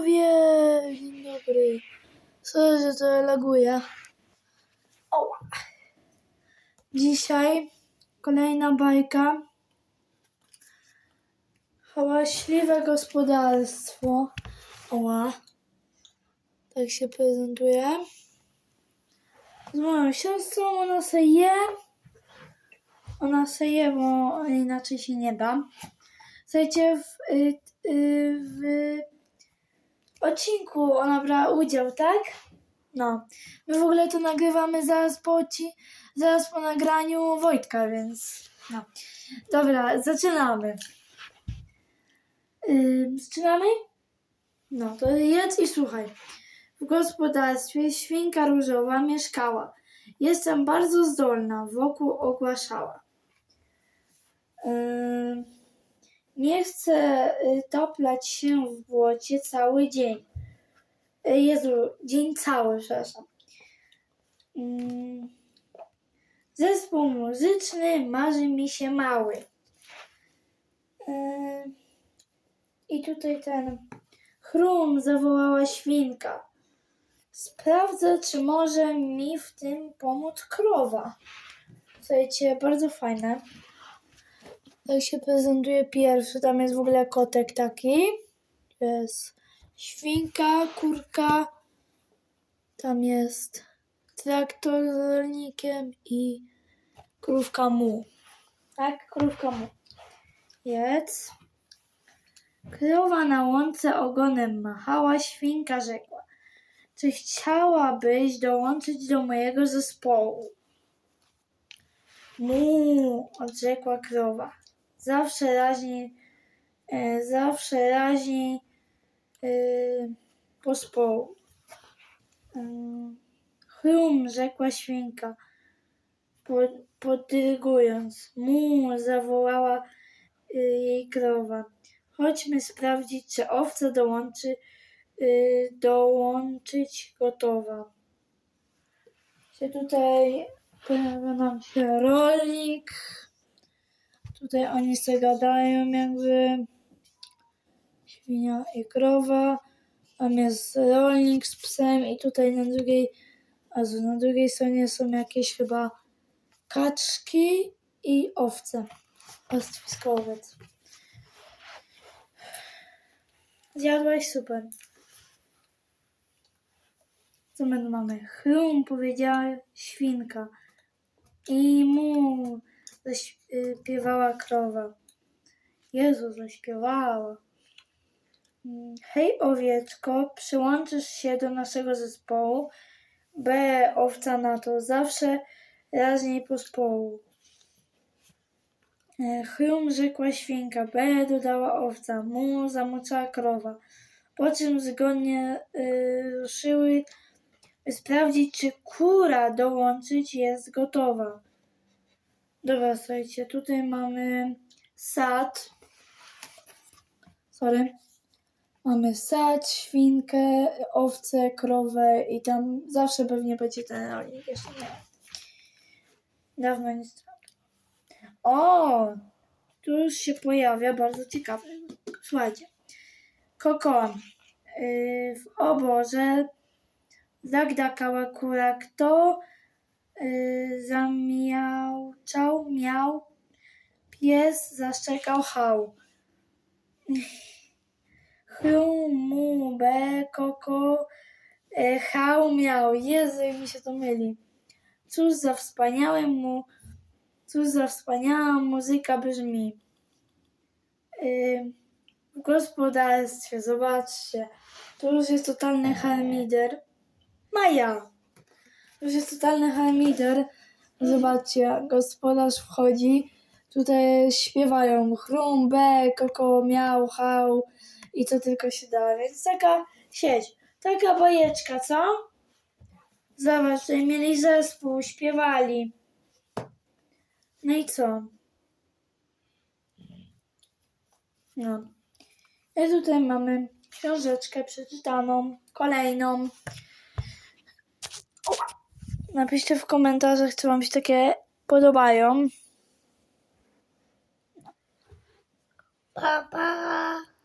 widzowie! Dzień dobry. Sorry, że to laguje. Oła. Dzisiaj kolejna bajka. Hałaśliwe gospodarstwo. Oła. Tak się prezentuje. Z moją siostrą ona se je. Ona se je, bo inaczej się nie da. Słuchajcie, w, y, y, w odcinku ona brała udział, tak? No. My w ogóle to nagrywamy zaraz po, odci- zaraz po nagraniu Wojtka, więc no. Dobra, zaczynamy. Yy, zaczynamy? No, to jedz i słuchaj. W gospodarstwie świnka różowa mieszkała. Jestem bardzo zdolna, wokół ogłaszała. Yy, nie chcę y, toplać się w błocie cały dzień. Y, Jezu, dzień cały, przepraszam. Mm. Zespół muzyczny marzy mi się mały. Y, I tutaj ten chrum zawołała świnka. Sprawdzę, czy może mi w tym pomóc krowa. Słuchajcie, bardzo fajne. Tak się prezentuje pierwszy. Tam jest w ogóle kotek taki. Jest świnka, kurka. Tam jest traktor z rolnikiem i krówka mu. Tak, krówka mu. Jedz. Krowa na łące ogonem machała, świnka rzekła. Czy chciałabyś dołączyć do mojego zespołu? Mu, odrzekła krowa. Zawsze raźniej, e, zawsze raźniej e, pospołu. E, chrum, rzekła świnka, po, podrygując. Mu, zawołała e, jej krowa. Chodźmy sprawdzić, czy owca dołączy, e, dołączyć gotowa. Się tutaj pojawia nam się rolnik. Tutaj oni sobie gadają jakby świnia i krowa. Tam jest rolnik z psem i tutaj na drugiej, a na drugiej stronie są jakieś chyba kaczki i owce. Pastwiskowiec. Zjadłeś super. Co my mamy? Chrum powiedziała świnka. I mu zaśpiewała krowa. Jezu, zaśpiewała. Mm, Hej owieczko, przyłączysz się do naszego zespołu. B, owca na to, zawsze raźniej pospołu. E, Chrum rzekła świnka, B dodała owca, mu zamuczała krowa. Po czym zgodnie y, ruszyły, sprawdzić, czy kura dołączyć jest gotowa. Dobra, słuchajcie, tutaj mamy sad. Sorry. Mamy sad, świnkę, owce, krowę i tam zawsze pewnie będzie ten rolnik. Jeszcze nie. Dawno stał. O! Tu już się pojawia bardzo ciekawe. Słuchajcie. Koko. Yy, w oborze zagdakała kura. Kto yy, zamiałczał, miał. Pies zaszczekał hał. Chrum, mu, be, koko, e, hał miał. Jezu, jak mi się to myli. Cóż za wspaniałe mu, cóż za wspaniała muzyka brzmi. Yy, w gospodarstwie, zobaczcie, tu już jest totalny harmider. Maja! Już jest totalny harmider. Zobaczcie, gospodarz wchodzi. Tutaj śpiewają chrum, be, koko, miał, hał i co tylko się da. Więc taka sieć, taka bajeczka, co? Zobacz, tutaj mieli zespół, śpiewali. No i co? No. I tutaj mamy książeczkę przeczytaną, kolejną. Napiszcie w komentarzach, czy Wam się takie podobają. Pa, pa.